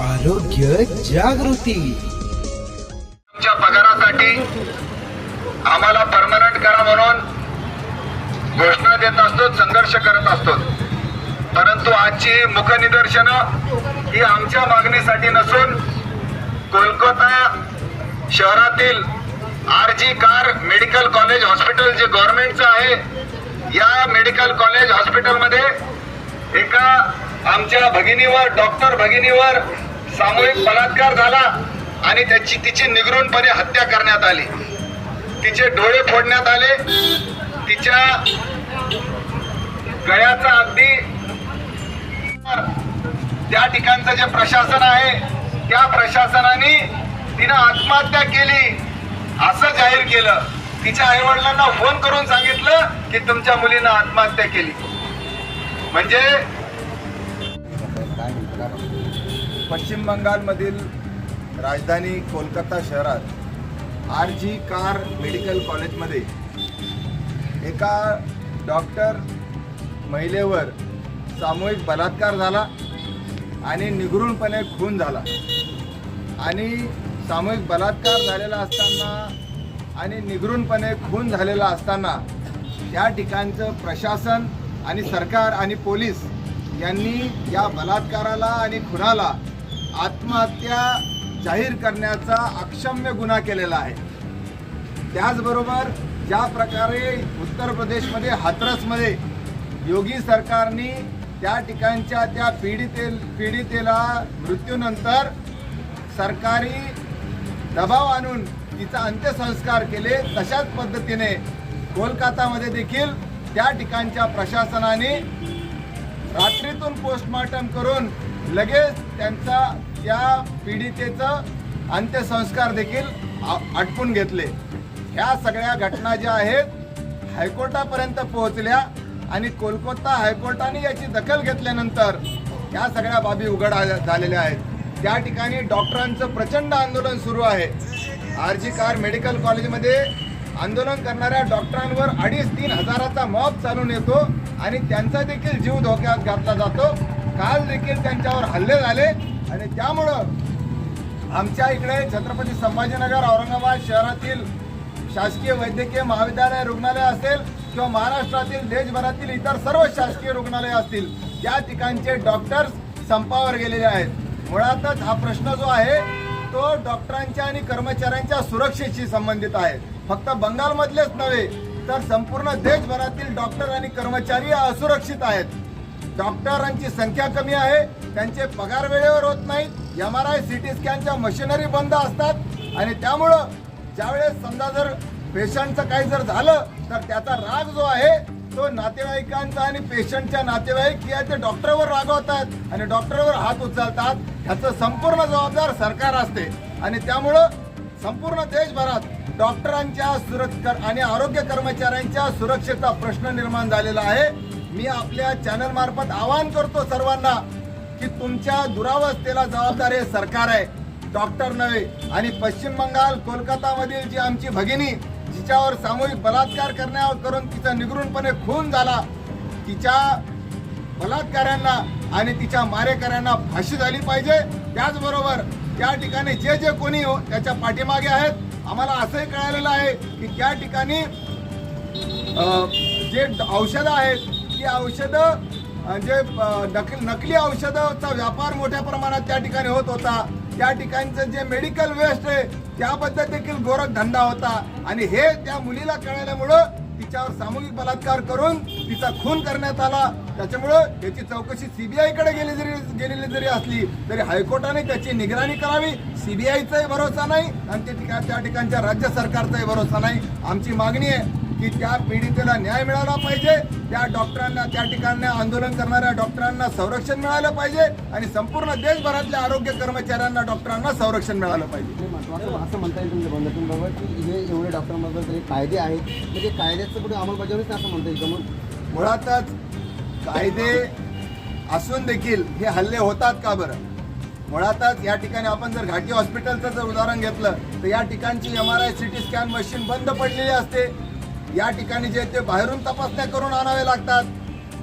आरोग्य जागृती. तुमच्या पगारासाठी आम्हाला परमनंट करा म्हणून घोषणा देत असतो संघर्ष करत असतो. परंतु आजची मुखनिदर्शनं ही आमच्या मागणीसाठी नसून कोलकाता शहरातील R G Kar medical college hospital जे गव्हर्नमेंटचं आहे या मेडिकल कॉलेज हॉस्पिटलमध्ये एका आमच्या भगिनीवर डॉक्टर भगिनीवर सामूहिक बलात्कार झाला आणि त्याची तिची निगरूनपणे हत्या करण्यात आली. तिचे डोळे फोडण्यात आले. तिच्या गळ्याचा अगदी त्या ठिकाणचं जे प्रशासन आहे त्या प्रशासनाने तिनं आत्महत्या केली. असं जाहीर केलं. तिच्या आई वडिलांना फोन करून सांगितलं की तुमच्या मुलीनं आत्महत्या केली. म्हणजे पश्चिम बंगालमधील राजधानी कोलकाता शहरात आर जी कार मेडिकल कॉलेजमध्ये एका डॉक्टर महिलेवर सामूहिक बलात्कार झाला आणि निगरूनपणे खून झाला. आणि सामूहिक बलात्कार झालेला असताना आणि निगरूनपणे खून झालेला असताना या ठिकाणचं प्रशासन आणि सरकार आणि पोलीस यांनी या बलात्काराला आणि खुनाला आत्महत्या जाहीर करण्याचा अक्षम्य गुन्हा केलेला आहे. त्याचबरोबर ज्या प्रकारे उत्तर प्रदेशमध्ये हाथरसमध्ये योगी सरकारने त्या ठिकाणच्या त्या पीडिते पीडितेला मृत्यूनंतर सरकारी दबाव आणून तिचा अंत्यसंस्कार केले तशाच पद्धतीने कोलकातामध्ये देखील त्या ठिकाणच्या प्रशासनाने रात्रीतून पोस्टमॉर्टम करून लगेच त्यांचा त्या पीडितेचं अंत्यसंस्कार देखील आ- आटपून घेतले. ह्या सगळ्या घटना ज्या आहेत हायकोर्टापर्यंत पोहोचल्या आणि कोलकाता हायकोर्टाने याची दखल घेतल्यानंतर या सगळ्या बाबी उघड झालेल्या आहेत. त्या ठिकाणी डॉक्टरांचं प्रचंड आंदोलन सुरू आहे. आर जी कार मेडिकल कॉलेजमध्ये आंदोलन करणाऱ्या डॉक्टरांवर अडीच तीन हजाराचा मॉब चालून येतो आणि त्यांचा देखील जीव धोक्यात घातला जातो. काल देखील त्यांच्यावर हल्ले झाले आणि त्यामुळं आमच्या इकडे छत्रपती संभाजीनगर औरंगाबाद शहरातील शासकीय वैद्यकीय महाविद्यालय रुग्णालय असेल किंवा महाराष्ट्रातील देशभरातील इतर सर्व शासकीय रुग्णालय असतील त्या ठिकाणचे डॉक्टर्स संपावर गेलेले आहेत. मुळातच हा प्रश्न जो आहे तो डॉक्टरांच्या आणि कर्मचाऱ्यांच्या सुरक्षेशी संबंधित आहे. फक्त बंगालमधलेच नव्हे तर संपूर्ण देशभरातील डॉक्टर आणि कर्मचारी असुरक्षित आहेत. डॉक्टरांची संख्या कमी आहे त्यांचे पगार वेळेवर होत नाहीत M R I C T स्कॅनच्या machinery बंद असतात आणि त्यामुळं ज्यावेळेस समजा जर पेशंटचं काही जर झालं तर त्याचा राग जो आहे तो नातेवाईकांचा आणि पेशंटच्या नातेवाईक किंवा ते डॉक्टरवर रागवतात आणि डॉक्टरवर हात उचलतात ह्याचं संपूर्ण जबाबदार सरकार असते. आणि त्यामुळं संपूर्ण देशभरात डॉक्टरांच्या सुरक्षा आणि आरोग्य कर्मचाऱ्यांच्या सुरक्षेचा प्रश्न निर्माण झालेला आहे. मी आपल्या चॅनल मार्फत आवाहन करतो सर्वांना की तुमच्या दुरावस्थेला जबाबदार हे सरकार आहे. डॉक्टर नव्हे आणि पश्चिम बंगाल कोलकातामधील जी आमची भगिनी जिच्यावर सामूहिक बलात्कार करण्यावर करून तिचा निगृणपणे खून झाला तिच्या बलात्काऱ्यांना आणि तिच्या मारेकऱ्यांना फाशी झाली पाहिजे. त्याचबरोबर त्या ठिकाणी जे जे कोणी हो- त्याच्या पाठीमागे आहेत. आम्हाला असंही कळालेलं आहे की त्या ठिकाणी जे औषधं आहेत ती औषधं म्हणजे, जे नकली नकली औषधाचा व्यापार मोठ्या प्रमाणात त्या ठिकाणी होत होता. त्या ठिकाणचं जे मेडिकल वेस्ट आहे त्याबद्दल देखील गोरख धंदा होता. आणि हे त्या मुलीला कळाल्यामुळं तिच्यावर सामूहिक बलात्कार करून तिचा खून करण्यात आला. त्याच्यामुळं त्याची चौकशी सीबीआयकडे गेली जरी गेलेली जरी असली तरी हायकोर्टाने त्याची निगराणी करावी. सीबीआयचाही भरोसा नाही आणि ते ठिकाणी त्या ठिकाणच्या राज्य सरकारचाही भरोसा नाही. आमची मागणी आहे की त्या पीडितेला न्याय मिळाला पाहिजे. त्या डॉक्टरांना त्या ठिकाणी आंदोलन करणाऱ्या डॉक्टरांना संरक्षण मिळालं पाहिजे. आणि संपूर्ण देशभरातल्या आरोग्य कर्मचाऱ्यांना डॉक्टरांना संरक्षण मिळालं पाहिजे. असं म्हणता येईल तुमच्या बंधतून बाबा की हे एवढे डॉक्टरांबद्दल तरी कायदे आहेत म्हणजे कायद्याचं कुठे अंमलबजावणीच नाही असं म्हणता येईल मग. मुळातच कायदे असून देखील हे हल्ले होतात का बरं? मुळातच या ठिकाणी आपण जर घाटी हॉस्पिटलचं जर उदाहरण घेतलं तर या ठिकाणची M R I C T scan machine बंद पडलेली असते. या ठिकाणी जे ते बाहेरून तपासण्या करून आणावे लागतात.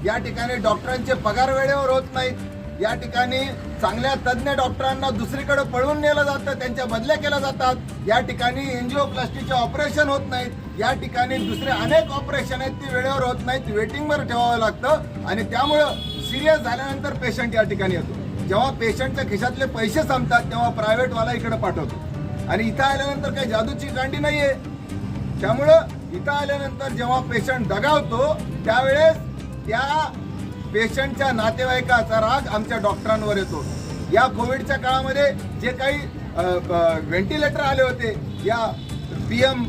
या ठिकाणी डॉक्टरांचे पगार वेळेवर होत नाहीत. या ठिकाणी चांगल्या तज्ज्ञ डॉक्टरांना दुसरीकडे पळवून नेलं जातं त्यांच्या बदल्या केल्या जातात. या ठिकाणी एनजिओप्लास्टीचे ऑपरेशन होत नाहीत. या ठिकाणी दुसरे अनेक ऑपरेशन आहेत ती वेळेवर होत नाहीत. वेटिंगवर ठेवावं लागतं आणि त्यामुळं सिरियस झाल्यानंतर पेशंट या ठिकाणी येतो. जेव्हा पेशंटच्या खिशातले पैसे संपतात तेव्हा प्रायव्हेटवाला इकडे पाठवतो. आणि इथं आल्यानंतर काही जादूची गांडी आहे त्यामुळं इथं आल्यानंतर जेव्हा पेशंट दगावतो त्यावेळेस त्या पेशंटच्या नातेवाईकाचा राग आमच्या डॉक्टरांवर येतो. या कोविडच्या काळामध्ये जे काही व्हेंटिलेटर आले होते या पीएम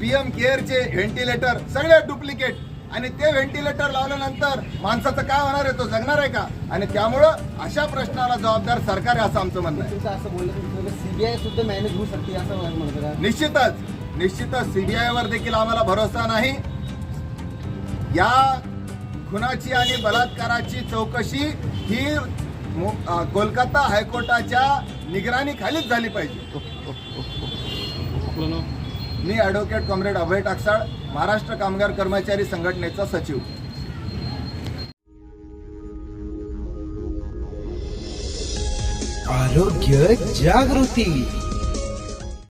पीएम केअरचे व्हेंटिलेटर सगळे डुप्लिकेट आणि ते व्हेंटिलेटर लावल्यानंतर माणसाचं काय होणार आहे तो जगणार आहे का? आणि त्यामुळं अशा प्रश्नाला जबाबदार सरकार आहे असं आमचं म्हणणं आहे. तुमचं असं बोललं सीबीआय सुद्धा मॅनेज होऊ शकते असं निश्चितच. निश्चितच सीबीआय वर देखील आम्हाला भरोसा नाही. या खुनाची आणि बलात्काराची चौकशी ही कोलकाता हायकोर्टाच्या निगराणी खालीच झाली पाहिजे. मी ॲडव्होकेट कॉम्रेड अभय टाकसाळ महाराष्ट्र कामगार कर्मचारी संघटनेचा सचिव. आरोग्य जागृती.